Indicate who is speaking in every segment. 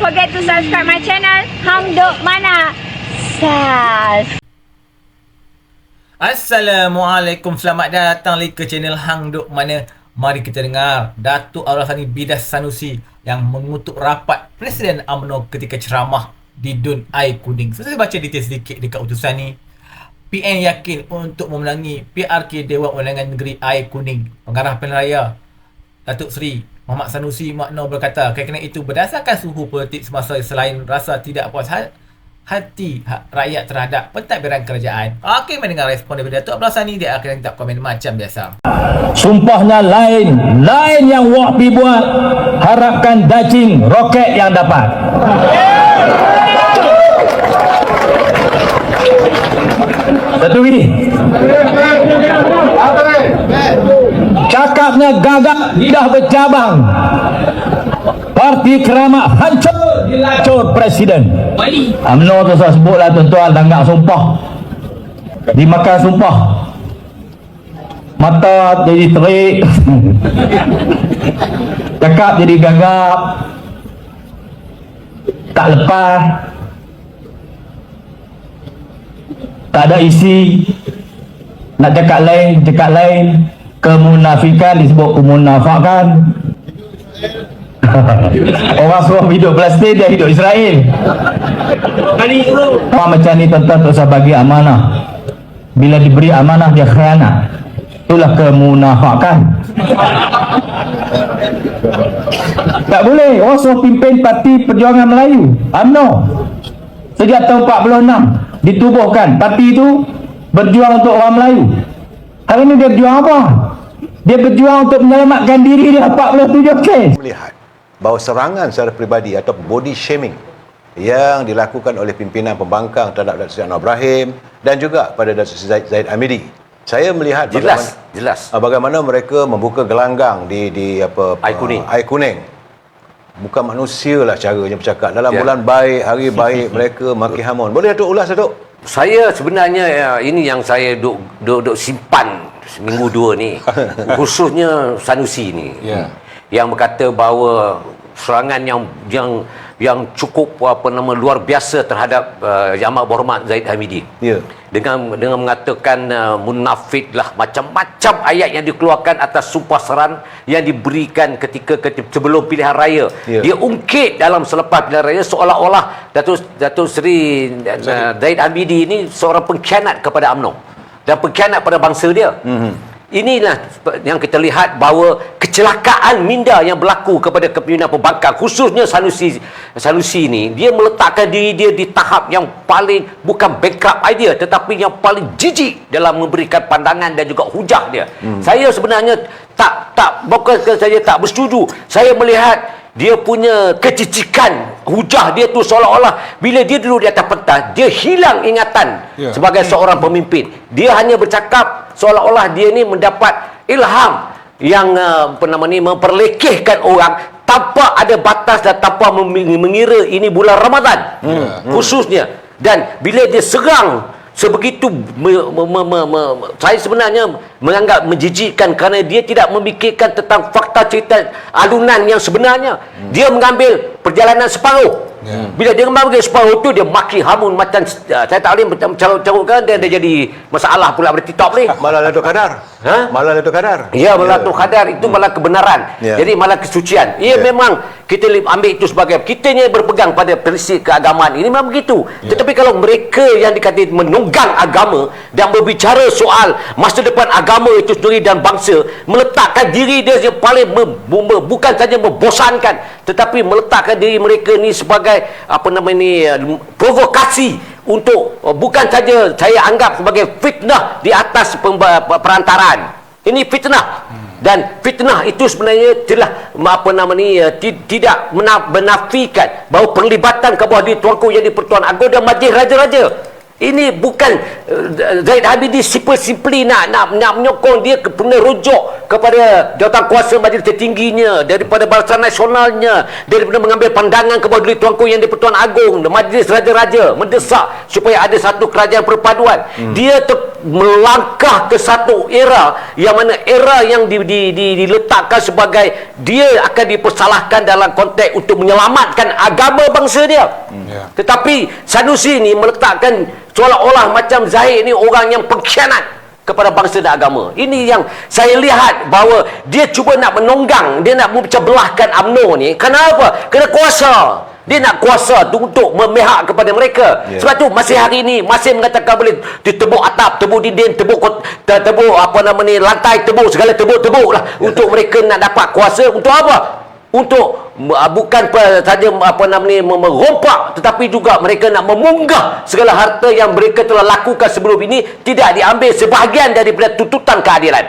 Speaker 1: forget to subscribe my channel Hang Duk Mana. Sas.
Speaker 2: Assalamualaikum Selamat datang lagi ke channel Hang Duk Mana Mari kita dengar Datuk Al-Hasani Bidas Sanusi Yang mengutuk rapat Presiden UMNO ketika ceramah Di Dun Air Kuning so, Saya baca detail sedikit dekat utusan ni PN yakin untuk memenangi PRK Dewan Undangan Negeri Air Kuning Pengarah Pilihan Raya Datuk Seri Muhammad Sanusi Makno berkata kerana itu berdasarkan suhu politik semasa selain rasa tidak puas hati hati ha- rakyat terhadap pentadbiran kerajaan. Okey, mendengar respon daripada Datuk Abdul Sani, dia akan letak komen macam biasa.
Speaker 3: Sumpahnya lain Lain yang Wak Pi buat Harapkan dacing roket yang dapat Satu lagi Cakapnya gagak Lidah bercabang. Parti keramat hancur Dilacur Presiden. UMNO tu saya sebutlah tuan-tuan Tanggap sumpah. Dimakan sumpah. Mata jadi terik. Cakap jadi gagap Tak lepas. Tak ada isi. Nak cakap lain, cakap lain Kemunafikan disebut kemunafakan Orang suruh hidup Palestin dia hidup Israel. Orang macam ni tuan-tuan tak usah bagi amanah. Bila diberi amanah dia khianat. Itulah kemunafakan Tak boleh. Orang suruh pimpin parti perjuangan Melayu UMNO. Sejak tahun 46 Ditubuhkan. Parti itu Berjuang untuk orang Melayu. Hari ini dia berjuang apa? Dia berjuang untuk menyelamatkan diri dia 47 kes
Speaker 4: melihat bahawa serangan secara peribadi atau body shaming yang dilakukan oleh pimpinan pembangkang terhadap Datuk Seri Anwar Ibrahim dan juga pada Datuk Seri Zaid, Zaid Amidi. Saya melihat
Speaker 5: Jelas,
Speaker 4: bagaimana,
Speaker 5: jelas.
Speaker 4: ah, bagaimana mereka membuka gelanggang di di apa
Speaker 5: Air kuning.
Speaker 4: air kuning. Bukan manusia lah caranya bercakap. Dalam
Speaker 5: Ya.
Speaker 4: bulan baik, hari baik mereka maki hamun. Boleh Datuk ulas Datuk?
Speaker 5: Saya sebenarnya ya, ini yang saya duk duk, duk simpan seminggu dua ni. Khususnya Sanusi ni.
Speaker 4: Ya.
Speaker 5: Yang berkata bahawa serangan yang yang yang cukup apa nama luar biasa terhadap uh, Yang Amat Berhormat Zaid Hamidi.
Speaker 4: Ya.
Speaker 5: Dengan dengan mengatakan uh, munafik lah macam-macam ayat yang dikeluarkan atas sumpah seran yang diberikan ketika, ketika sebelum pilihan raya.
Speaker 4: Ya.
Speaker 5: Dia ungkit dalam selepas pilihan raya seolah-olah Datuk Datuk Seri uh, Zaid Hamidi ini seorang pengkhianat kepada UMNO dan pengkhianat pada bangsa dia. Mm-hmm. Inilah yang kita lihat bahawa kecelakaan minda yang berlaku kepada kepimpinan pembangkang khususnya Sanusi Sanusi ini dia meletakkan diri dia di tahap yang paling bukan bankrupt idea tetapi yang paling jijik dalam memberikan pandangan dan juga hujah dia. Hmm. Saya sebenarnya tak tak bukan saya tak bersetuju. Saya melihat dia punya kecicikan hujah dia tu seolah-olah bila dia duduk di atas pentas dia hilang ingatan
Speaker 4: Ya.
Speaker 5: sebagai seorang pemimpin dia hanya bercakap seolah-olah dia ni mendapat ilham yang uh, apa nama ni memperlekehkan orang tanpa ada batas dan tanpa mengira ini bulan Ramadan. Hmm. khususnya. Dan bila dia serang sebegitu me, me, me, me, me, saya sebenarnya menganggap menjijikkan kerana dia tidak memikirkan tentang fakta cerita alunan yang sebenarnya. Hmm. dia mengambil perjalanan separuh
Speaker 4: Ya.
Speaker 5: bila dia mengambil separuh tu dia maki hamun macam uh, saya tak boleh carut-carutkan dia, dia jadi masalah pula pada TikTok ni
Speaker 4: Malah Datuk Kadar.
Speaker 5: Ha?
Speaker 4: Malah Datuk Kadar.
Speaker 5: Ya, malah tu kadar itu malah kebenaran.
Speaker 4: Ya.
Speaker 5: Jadi malah kesucian. Ia
Speaker 4: Ya.
Speaker 5: memang kita ambil itu sebagai kita ni berpegang pada prinsip keagamaan. Ini memang begitu.
Speaker 4: Ya.
Speaker 5: Tetapi kalau mereka yang dikatakan menunggang agama dan berbicara soal masa depan agama itu sendiri dan bangsa, meletakkan diri dia yang paling bukan saja membosankan, tetapi meletakkan diri mereka ni sebagai apa nama ni uh, provokasi untuk uh, bukan saja saya anggap sebagai fitnah di atas perantaraan. Ini fitnah. Dan fitnah itu sebenarnya telah apa nama ni ti- tidak mena- menafikan bahawa penglibatan ke bawah di Tuanku yang di Pertuan Agong dan Majlis Raja-Raja. Ini bukan uh, Zaid Habidi simply nak nak nak menyokong dia ke punya rujuk kepada jawatan kuasa majlis tertingginya daripada Barisan Nasionalnya daripada mengambil pandangan ke bawah diri Tuanku yang di Pertuan Agong Majlis Raja-Raja mendesak supaya ada satu kerajaan perpaduan. Hmm. Dia ter, melangkah ke satu era yang mana era yang di, di, di, diletakkan sebagai dia akan dipersalahkan dalam konteks untuk menyelamatkan agama bangsa dia.
Speaker 6: Ya.
Speaker 5: Tetapi Sanusi ni meletakkan seolah-olah macam Zahid ni orang yang pengkhianat kepada bangsa dan agama. Ini yang saya lihat bahawa dia cuba nak menonggang, dia nak memecah belahkan UMNO ni. Kenapa? Kerana kuasa. Dia nak kuasa tu untuk memihak kepada mereka.
Speaker 4: Ya.
Speaker 5: Sebab tu masih hari ini masih mengatakan boleh ditebuk atap, tebuk dinding, tebuk kot- tebuk apa nama ni lantai, tebuk segala tebuk-tebuk lah
Speaker 4: Ya.
Speaker 5: untuk mereka nak dapat kuasa untuk apa? Untuk bukan saja apa nama ni merompak tetapi juga mereka nak memunggah segala harta yang mereka telah lakukan sebelum ini tidak diambil sebahagian daripada tuntutan keadilan.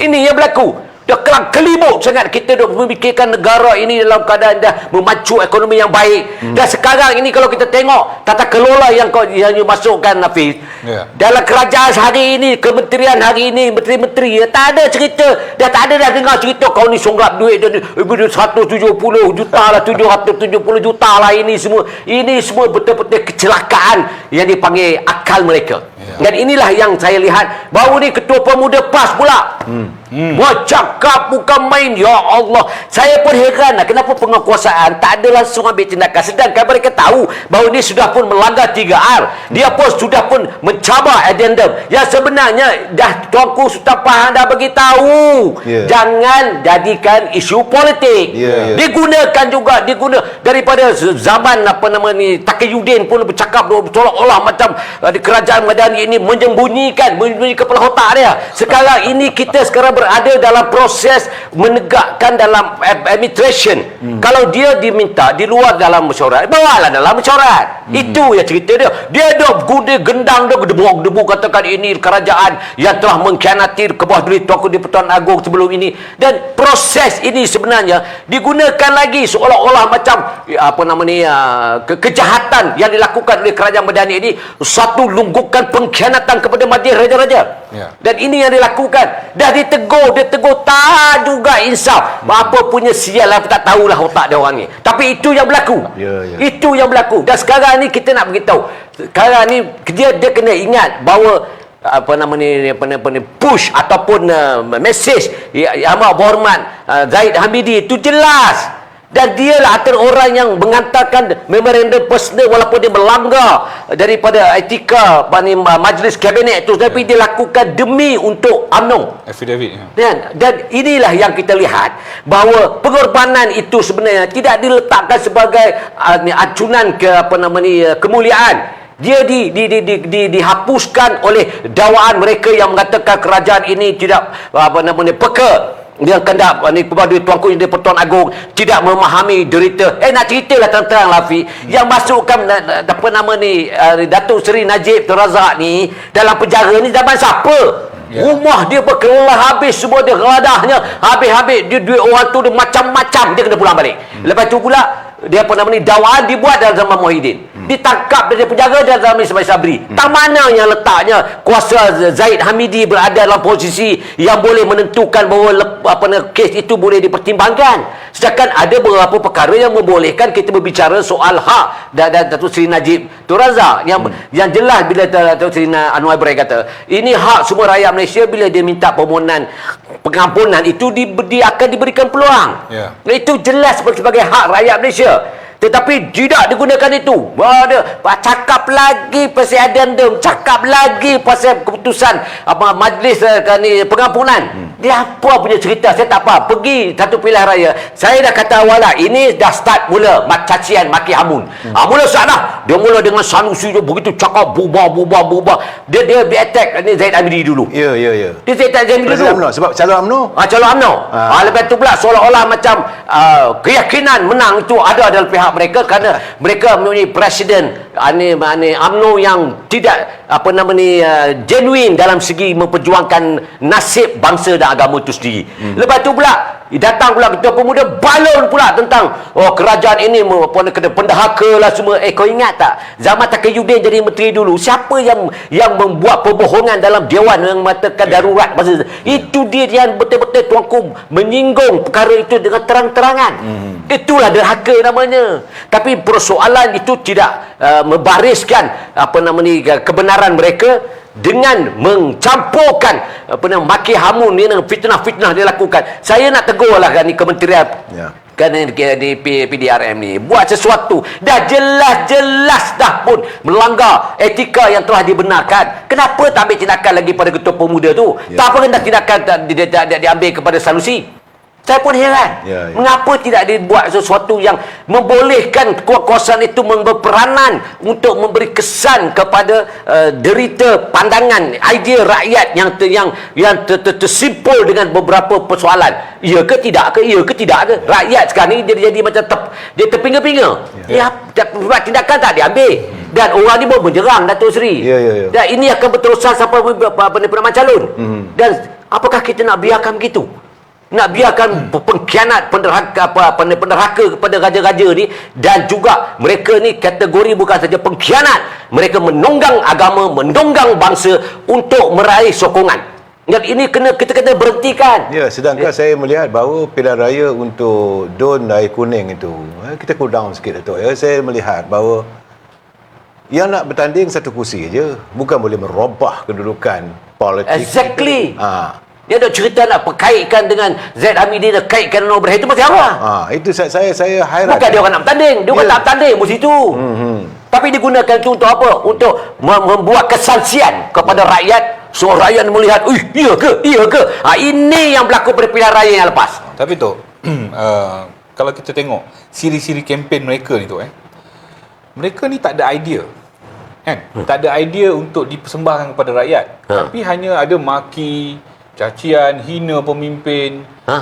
Speaker 5: Ini yang berlaku. Dah kelang kelibuk sangat kita duk memikirkan negara ini dalam keadaan dah memacu ekonomi yang baik. Hmm. Dan sekarang ini kalau kita tengok tata kelola yang kau yang you masukkan Hafiz.
Speaker 6: Ya.
Speaker 5: Dalam kerajaan hari ini, kementerian hari ini, menteri-menteri ya, tak ada cerita. Dah tak ada dah dengar cerita kau ni songlap duit dan ibu dia 170 juta lah, 770 juta lah ini semua. Ini semua betul-betul kecelakaan yang dipanggil akal mereka.
Speaker 6: Ya.
Speaker 5: Dan inilah yang saya lihat baru ni ketua pemuda PAS pula. Hmm. Hmm. Bercakap bukan main. Ya Allah. Saya pun heran lah Kenapa penguasaan Tak ada langsung ambil tindakan. Sedangkan mereka tahu Bahawa ini sudah pun melanggar 3R Dia pun sudah pun Mencabar addendum Yang sebenarnya Dah Tuanku Sultan Pahang dah beritahu
Speaker 4: Ya.
Speaker 5: Jangan jadikan isu politik.
Speaker 4: Ya, ya.
Speaker 5: Digunakan juga Diguna. Daripada zaman Apa nama ni Takiyuddin pun bercakap Seolah-olah macam di Kerajaan Madani ini Menyembunyikan Menyembunyikan kepala otak dia. Sekarang ini kita sekarang berada dalam proses menegakkan dalam ad- administration. Hmm. Kalau dia diminta di luar dalam mesyuarat, bawalah dalam mesyuarat. Hmm. Itu ya cerita dia. Dia dah guna gendang dia gedebuk debu katakan ini kerajaan yang telah mengkhianati ke bawah diri Tuanku di Pertuan Agong sebelum ini dan proses ini sebenarnya digunakan lagi seolah-olah macam ya, apa nama ni uh, ke- kejahatan yang dilakukan oleh kerajaan Madani ini satu lunggukan pengkhianatan kepada majlis raja-raja.
Speaker 6: Ya.
Speaker 5: Dan ini yang dilakukan. Dah ditegur, dia tegur tak juga insaf. Apa punya sial lah, tak tahulah otak dia orang ni. Tapi itu yang berlaku.
Speaker 4: Ya, ya.
Speaker 5: Itu yang berlaku. Dan sekarang ni kita nak beritahu. Sekarang ni dia dia kena ingat bahawa apa nama ni apa nama ni push ataupun uh, message ya, yang amat berhormat uh, Zaid Hamidi itu jelas dan dialah antara orang yang mengantarkan memorandum personal walaupun dia melanggar daripada etika majlis kabinet itu tapi dia lakukan demi untuk UMNO
Speaker 6: Affidavit. ya.
Speaker 5: dan, dan inilah yang kita lihat bahawa pengorbanan itu sebenarnya tidak diletakkan sebagai uh, acunan ke apa nama ni uh, kemuliaan dia di, di, di, di, di, dihapuskan oleh dakwaan mereka yang mengatakan kerajaan ini tidak apa nama ni peka yang kendak uh, ni kepada tuanku yang di Pertuan Agong tidak memahami derita eh nak ceritalah terang-terang Lafi yang masukkan apa nama ni uh, Datuk Seri Najib Tun Razak ni dalam penjara ni zaman siapa
Speaker 6: Ya.
Speaker 5: Rumah dia berkelah habis semua dia geladahnya habis-habis dia duit orang tu dia macam-macam dia kena pulang balik. Hmm. Lepas tu pula dia apa nama ni dakwaan dibuat dalam zaman Muhyiddin. Hmm. Ditangkap dari penjara dalam zaman Ismail Sabri. Hmm. Tak mana yang letaknya kuasa Zaid Hamidi berada dalam posisi yang boleh menentukan bahawa lep, apa nama kes itu boleh dipertimbangkan. Sedangkan ada beberapa perkara yang membolehkan kita berbicara soal hak dan, dan Datuk Seri Najib Tun Razak yang hmm. yang jelas bila Datuk Seri Anwar Ibrahim kata ini hak semua rakyat Malaysia bila dia minta permohonan pengampunan itu di, di, akan diberikan peluang.
Speaker 6: Ya.
Speaker 5: Itu jelas sebagai hak rakyat Malaysia. Tetapi tidak digunakan itu. Ada cakap lagi pasal addendum, cakap lagi pasal keputusan apa majlis uh, ni pengampunan. Hmm. Dia apa punya cerita? Saya tak apa. Pergi satu pilihan raya. Saya dah kata awal lah, ini dah start mula mak cacian maki hamun. Hmm. Ah mula dah. Dia mula dengan Sanusi dia begitu cakap bubah bubah bubah. Dia dia be attack ni Zaid Amiri dulu.
Speaker 4: Ya, ya, ya.
Speaker 5: Dia Zaid Amiri dulu.
Speaker 4: UMNO sebab calon UMNO
Speaker 5: Ah, calon UMNO.
Speaker 4: Ah.
Speaker 5: Ah. lepas tu pula seolah-olah macam uh, keyakinan menang itu ada dalam pihak mereka kerana mereka mempunyai presiden uh, ni, uh, ni UMNO yang tidak apa nama ni uh, genuine dalam segi memperjuangkan nasib bangsa dan agama itu sendiri. Hmm. Lepas tu pula datang pula ketua pemuda balon pula tentang oh kerajaan ini ni, kena pendahaka lah semua. Eh kau ingat tak? Zaman Takayuddin jadi menteri dulu siapa yang yang membuat perbohongan dalam dewan yang mengatakan darurat masa itu? Dia yang betul-betul tuanku menyinggung perkara itu dengan terang-terangan. Itulah derhaka namanya tapi persoalan itu tidak uh, membariskan apa nama ni kebenaran mereka dengan mencampurkan apa nama maki hamun ni dengan fitnah-fitnah dia lakukan. Saya nak tegurlah kan ni kementerian
Speaker 4: Ya.
Speaker 5: kan di, PDRM ni buat sesuatu dah jelas-jelas dah pun melanggar etika yang telah dibenarkan kenapa tak ambil tindakan lagi pada ketua pemuda tu
Speaker 4: Ya.
Speaker 5: tak apa kena tindakan tak di, di, di, diambil kepada Sanusi saya pun heran.
Speaker 4: Ya, ya.
Speaker 5: mengapa tidak dibuat sesuatu yang membolehkan kuasa-kuasaan itu berperanan untuk memberi kesan kepada uh, derita pandangan idea rakyat yang ter, yang yang ter, ter, tersimpul dengan beberapa persoalan? Ya ke tidak ke? Ya ke tidak ke? Rakyat sekarang ni dia jadi macam ter, dia terpinga-pinga. Ya. dia buat tindakan tak? Diambil dan orang ni pun menyerang Datuk Seri.
Speaker 4: Ya, ya, ya.
Speaker 5: dan ini akan berterusan sampai penerimaan calon.
Speaker 4: Mhm.
Speaker 5: dan apakah kita nak biarkan begitu nak biarkan pengkhianat penderhaka apa penderhaka kepada raja-raja ni dan juga mereka ni kategori bukan saja pengkhianat mereka menunggang agama menunggang bangsa untuk meraih sokongan dan ini kena kita kena berhentikan
Speaker 4: Ya, sedangkan saya melihat bahawa pilihan raya untuk Don Air Kuning itu, eh, kita cool down sikit Datuk. Ya. Saya melihat bahawa yang nak bertanding satu kursi je, bukan boleh merubah kedudukan politik.
Speaker 5: Exactly.
Speaker 4: Ah,
Speaker 5: dia ada cerita nak perkaitkan dengan Zaid Hamidi nak kaitkan dengan Ibrahim itu masih awal
Speaker 4: ah, itu saya saya, saya hairan.
Speaker 5: bukan dia orang nak bertanding dia orang
Speaker 4: Ya.
Speaker 5: tak bertanding mesti itu
Speaker 4: Hmm.
Speaker 5: Tapi digunakan itu untuk apa? Untuk mem- membuat kesaksian kepada rakyat. So rakyat melihat, "Ih, iya ke? Iya ke?" Ha, ini yang berlaku pada pilihan raya yang lepas.
Speaker 6: Tapi tu uh, kalau kita tengok siri-siri kempen mereka ni tu eh. Mereka ni tak ada idea. Kan? Tak ada idea untuk dipersembahkan kepada rakyat.
Speaker 5: Ha.
Speaker 6: Tapi hanya ada maki, cacian, hina pemimpin,
Speaker 5: Ha?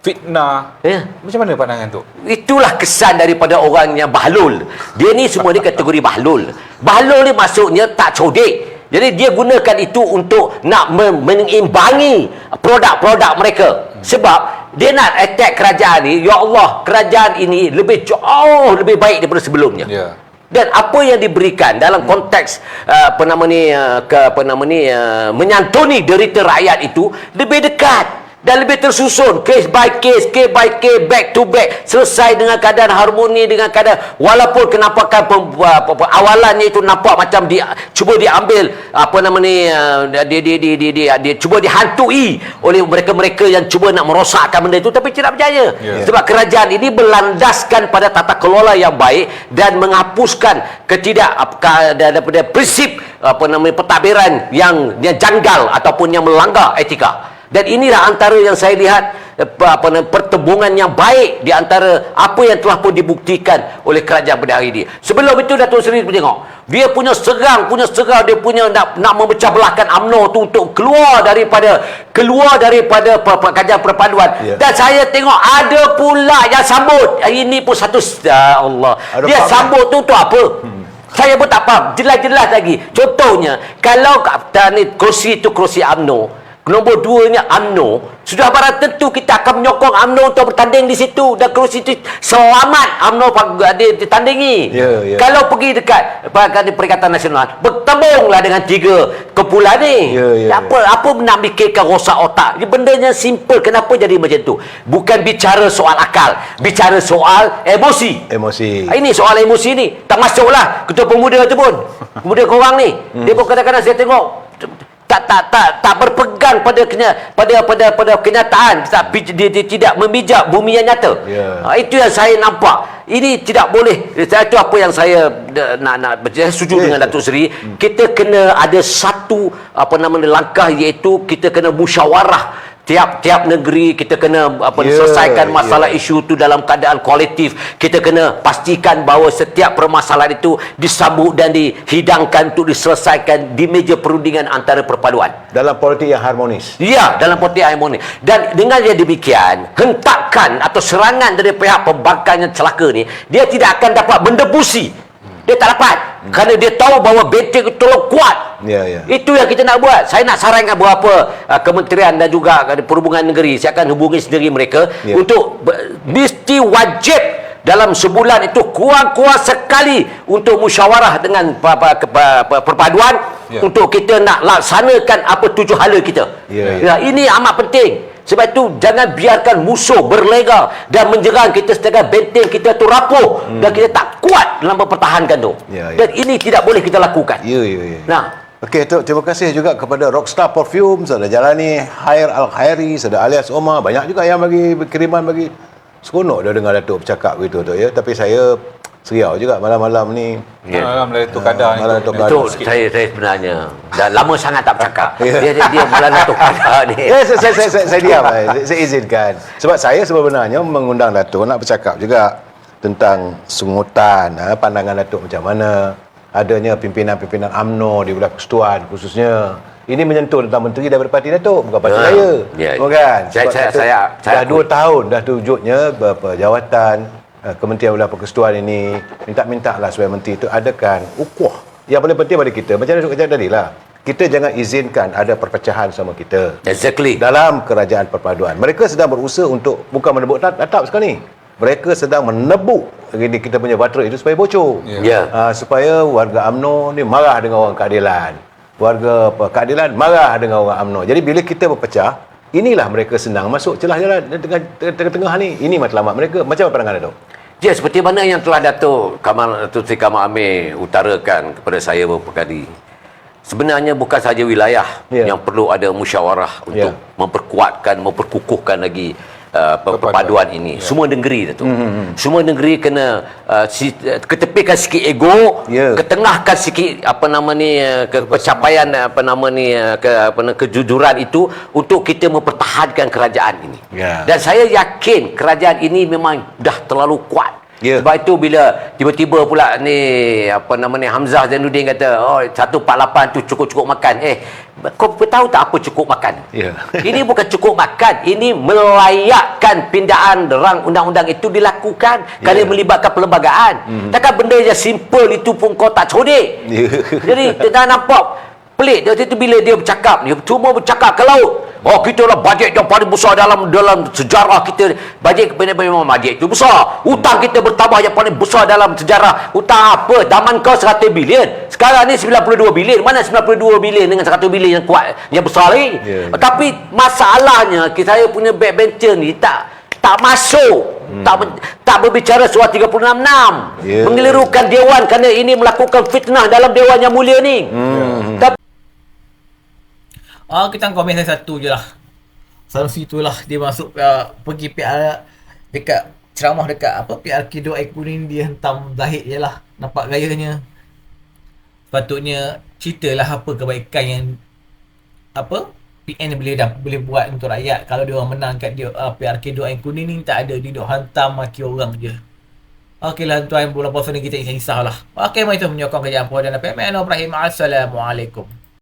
Speaker 6: fitnah.
Speaker 5: Ya.
Speaker 6: Macam mana pandangan tu?
Speaker 5: Itulah kesan daripada orang yang bahlul. Dia ni semua ni kategori bahlul. Bahlul ni maksudnya tak codik. Jadi dia gunakan itu untuk nak me- mengimbangi produk-produk mereka. Sebab dia nak attack kerajaan ni, ya Allah, kerajaan ini lebih jauh lebih baik daripada sebelumnya.
Speaker 6: Ya.
Speaker 5: Dan apa yang diberikan dalam konteks uh, apa nama ni uh, ke apa nama ni uh, menyantuni derita rakyat itu lebih dekat dan lebih tersusun case by case case by case back to back selesai dengan keadaan harmoni dengan keadaan walaupun kenampakan pem, apa, apa, awalannya itu nampak macam dia cuba diambil apa nama ni uh, dia dia dia dia, dia, dia cuba dihantui oleh mereka-mereka yang cuba nak merosakkan benda itu tapi tidak berjaya
Speaker 6: Ya.
Speaker 5: sebab kerajaan ini berlandaskan pada tata kelola yang baik dan menghapuskan ketidak apa- daripada prinsip apa namanya pentadbiran yang yang janggal ataupun yang melanggar etika. Dan inilah antara yang saya lihat apa, apa pertembungan yang baik di antara apa yang telah pun dibuktikan oleh kerajaan pada hari ini. Sebelum itu Datuk Seri tengok, dia punya serang, punya serang, dia punya nak nak memecah belahkan UMNO tu untuk keluar daripada keluar daripada kajian perpaduan.
Speaker 4: Ya.
Speaker 5: Dan saya tengok ada pula yang sambut. Ini pun satu ya Allah.
Speaker 4: Ada
Speaker 5: dia sambut tu untuk apa? Saya pun tak faham. Jelas-jelas lagi. Contohnya, kalau kata ni kerusi itu kerusi UMNO, nombor duanya UMNO, sudah barang tentu kita akan menyokong UMNO untuk bertanding di situ dan kerusi itu selamat UMNO pag- di- ditandingi.
Speaker 4: Ya, ya.
Speaker 5: Kalau pergi dekat Perikatan Perikatan Nasional, bertembunglah dengan tiga kumpulan ni.
Speaker 4: Ya, ya,
Speaker 5: apa apa nak fikirkan rosak otak? Ini bendanya simple. Kenapa jadi macam tu? Bukan bicara soal akal, bicara soal emosi.
Speaker 4: Emosi.
Speaker 5: Ah, Ini soal emosi ni. Tak masuklah ketua pemuda tu pun. Pemuda korang ni. Dia pun kadang-kadang saya tengok tak tak tak tak berpegang pada kenya, pada pada pada kenyataan tapi dia, dia tidak memijak bumi yang nyata.
Speaker 4: Ya.
Speaker 5: Ah, itu yang saya nampak. Ini tidak boleh. Saya itu apa yang saya eh, nak nak saya setuju
Speaker 4: Yes,
Speaker 5: dengan. Datuk Seri. Kita kena ada satu apa nama langkah iaitu kita kena musyawarah tiap-tiap negeri kita kena apa
Speaker 4: Ya,
Speaker 5: selesaikan masalah
Speaker 4: ya.
Speaker 5: isu itu dalam keadaan kolektif kita kena pastikan bahawa setiap permasalahan itu disambut dan dihidangkan untuk diselesaikan di meja perundingan antara perpaduan
Speaker 4: Dalam politik yang harmonis.
Speaker 5: Ya, dalam politik harmoni. Dan dengan dia demikian, hentakan atau serangan dari pihak pembangkang yang celaka ni, dia tidak akan dapat mendebusi. Dia tak dapat. Kerana dia tahu bahawa benteng itu kuat.
Speaker 4: Ya, ya.
Speaker 5: Itu yang kita nak buat. Saya nak sarankan beberapa uh, kementerian dan juga uh, perhubungan negeri. Saya akan hubungi sendiri mereka
Speaker 4: Ya.
Speaker 5: untuk mesti wajib dalam sebulan itu kurang-kurang sekali untuk musyawarah dengan perpaduan
Speaker 6: Ya.
Speaker 5: untuk kita nak laksanakan apa tujuh hala kita.
Speaker 4: Ya,
Speaker 5: ya. ini amat penting. Sebab itu jangan biarkan musuh berlega dan menjerang kita sedangkan benteng kita tu rapuh dan kita tak kuat dalam mempertahankan tu.
Speaker 4: Ya, ya.
Speaker 5: Dan ini tidak boleh kita lakukan.
Speaker 4: Ya, ya, ya.
Speaker 5: Nah,
Speaker 4: Okey, Tok, terima kasih juga kepada Rockstar Perfume, Saudara Jalani, Khair Al-Khairi, Saudara Alias Omar. Banyak juga yang bagi kiriman bagi seronok dia dengar Datuk bercakap begitu Tok ya. Tapi saya seriau juga malam-malam ni.
Speaker 5: Ya.
Speaker 6: Malam Datuk Kadar ni.
Speaker 4: Malam
Speaker 6: Tok.
Speaker 4: Datuk
Speaker 5: Itu
Speaker 4: Kadar
Speaker 5: saya, saya sebenarnya dah lama sangat tak bercakap.
Speaker 4: Ya.
Speaker 5: Dia dia, dia malah Datuk Kadar ni.
Speaker 4: Ya, saya, saya, saya, saya, saya diam. eh. Saya, saya izinkan. Sebab saya sebenarnya mengundang Datuk nak bercakap juga tentang sungutan, ha, pandangan Datuk macam mana. Adanya pimpinan-pimpinan UMNO di wilayah persekutuan khususnya. Ini menyentuh tentang menteri daripada parti Datuk, bukan parti
Speaker 5: Ah,
Speaker 4: saya.
Speaker 5: ya.
Speaker 4: Bukan?
Speaker 5: Saya- saya- saya- saya
Speaker 4: dah
Speaker 5: akui.
Speaker 4: dua tahun dah tunjuknya beberapa jawatan eh, Kementerian Wilayah Persekutuan ini minta-minta lah supaya menteri itu adakan ukuah. Yang paling penting pada kita, macam Datuk kata tadi lah. Kita jangan izinkan ada perpecahan sama kita
Speaker 5: Exactly.
Speaker 4: dalam kerajaan perpaduan. Mereka sedang berusaha untuk bukan menebuk tatap sekarang ni. Mereka sedang menebuk ini kita punya baterai itu supaya bocor.
Speaker 6: Ya.
Speaker 5: Ya.
Speaker 4: Uh, supaya warga UMNO ni marah dengan orang keadilan. Warga apa, keadilan marah dengan orang UMNO. Jadi bila kita berpecah, inilah mereka senang masuk celah jalan tengah- tengah-tengah ni. Ini matlamat mereka. Macam apa pandangan Datuk?
Speaker 5: Ya, seperti mana yang telah Datuk Kamal Datuk Sri Kamal Amir utarakan kepada saya beberapa kali. Sebenarnya bukan sahaja wilayah
Speaker 4: Ya.
Speaker 5: yang perlu ada musyawarah untuk
Speaker 4: Ya.
Speaker 5: memperkuatkan, memperkukuhkan lagi uh, per-
Speaker 6: Perpaduan.
Speaker 5: ini. Semua negeri Datuk. Semua negeri kena uh, si, uh, ketepikan sikit ego,
Speaker 4: Ya.
Speaker 5: ketengahkan sikit apa nama ni uh, ke pencapaian uh, apa nama ni uh, ke apa nama kejujuran itu untuk kita mempertahankan kerajaan ini.
Speaker 4: Ya.
Speaker 5: Dan saya yakin kerajaan ini memang dah terlalu kuat.
Speaker 4: Ya.
Speaker 5: Sebab itu bila tiba-tiba pula ni apa nama ni Hamzah Zainuddin kata oh 148 tu cukup-cukup makan. Eh kau tahu tak apa cukup makan?
Speaker 4: Ya.
Speaker 5: ini bukan cukup makan, ini melayakkan pindaan rang undang-undang itu dilakukan kerana
Speaker 4: Ya.
Speaker 5: melibatkan perlembagaan. Takkan benda yang simple itu pun kau tak codek.
Speaker 4: Ya.
Speaker 5: Jadi kita nampak pelik dia itu bila dia bercakap dia cuma bercakap ke laut oh kita lah bajet yang paling besar dalam dalam sejarah kita. Bajet memang bajet itu besar. Hutang kita bertambah yang paling besar dalam sejarah. Hutang apa? Zaman kau 100 bilion. Sekarang ni 92 bilion. Mana 92 bilion dengan 100 bilion yang kuat yang besar lagi?
Speaker 4: Ya.
Speaker 5: tapi masalahnya kita saya punya backbencher ni tak tak masuk. Hmm. tak tak berbicara surat 366
Speaker 4: Ya.
Speaker 5: mengelirukan dewan kerana ini melakukan fitnah dalam dewan yang mulia ni.
Speaker 4: Hmm.
Speaker 5: tapi
Speaker 2: Ah kita komen saya satu je lah. Sanusi tu lah dia masuk uh, pergi PR dekat ceramah dekat apa PRK Doa Kuning dia hentam Zahid je lah. Nampak gayanya. Sepatutnya ceritalah apa kebaikan yang apa PN boleh dah boleh buat untuk rakyat kalau dia orang menang kat dia uh, PRK Doa Kuning ni tak ada dia duk hantam maki orang je. Okeylah tuan bulan puasa ni kita insah lah. Okey, mari tu menyokong kerajaan Puan dan PMN. Assalamualaikum.